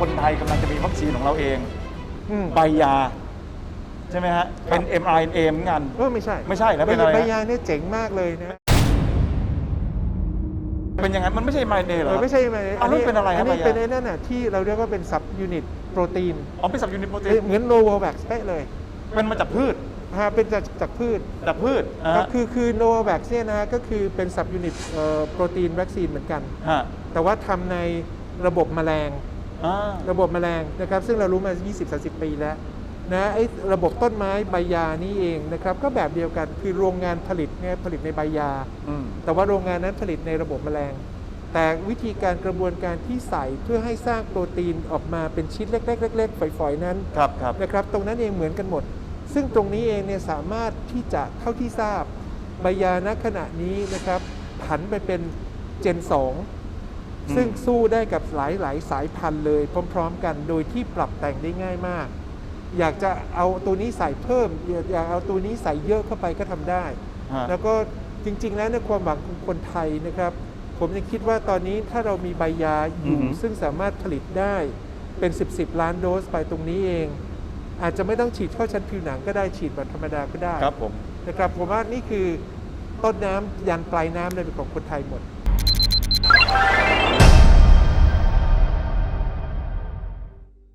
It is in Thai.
คนไทยกำลังจะมีวัคซีนของเราเองอืมใบยา ใช่ไหมฮะ เป็น mRNA เหมือนกัน เออไม่ใช่ไม่ใช่แล้วเป็นอะไรฮะ ใบยาเนี่ยเจ๋งมากเลยนะเป็นอย่างนั้นมันไม่ใช่ mRNA เหรเอออ ไม่ใช่ไหมอ้าวแล้วเป็นอะไรครับอันนี้ใบยา เป็นไอ้นั่นน่ะที่เราเรียกว่าเป็นซับยูนิตโปรตีนอ๋อเป็นสับยูนิตโปรตีนเหมือนโนโวแวคเป๊ะเลยเป็นมาจากพืชฮะเป็นจากจากพืช จากพืชอ่าครับฮะคือคือโนโวแวคเนี่ยนะก็คือเป็นซับยูนิตโปรตีนวัคซีนเหมือนกัน ฮะแต่ว่าทำในระบบแมลง อ่าระบบแมลงนะครับ ซึ่งเรารู้มา 20-30 ปีแล้วนะไอ้ระบบต้นไม้ใบยานี่เองนะครับก็แบบเดียวกันคือโรงงานผลิตเนี่ยผลิตในใบยา อืมแต่ว่าโรงงานนั้นผลิตในระบบแมลง แต่วิธีการกระบวนการที่ใส่เพื่อให้สร้างโปรตีนออกมาเป็นชิ้นเล็กๆเล็กๆฝอยๆนั้น ครับครับ นะครับตรงนั้นเองเหมือนกันหมด ซึ่งตรงนี้เองเนี่ยสามารถที่จะเท่าที่ทราบใบยาณขณะนี้นะครับผันไปเป็นเจน 2 ซึ่งสู้ได้กับหลายๆ สายพันธุ์เลยพร้อม ๆ กัน โดยที่ปรับแต่งได้ง่ายมาก อยากจะเอาตัวนี้ใส่เพิ่ม อยากอยากเอาตัวนี้ใส่เยอะเข้าไปก็ทำได้ฮะแล้วก็จริง ๆ แล้วในยความหวังของคนไทยนะครับ ผมยังคิดว่าตอนนี้ถ้าเรามีใบยาอยู่ซึ่งสามารถผลิตได้เป็น 10บสล้านโดสไปตรงนี้เอง อาจจะไม่ต้องฉีดเข้าชั้นผิวหนังก็ได้ฉีดแบบธรรมดาก็ได้ครับผมนะครับผมว่านี่คือต้นน้ำยันปลายน้ำเลยเป็นของคนไทยหมด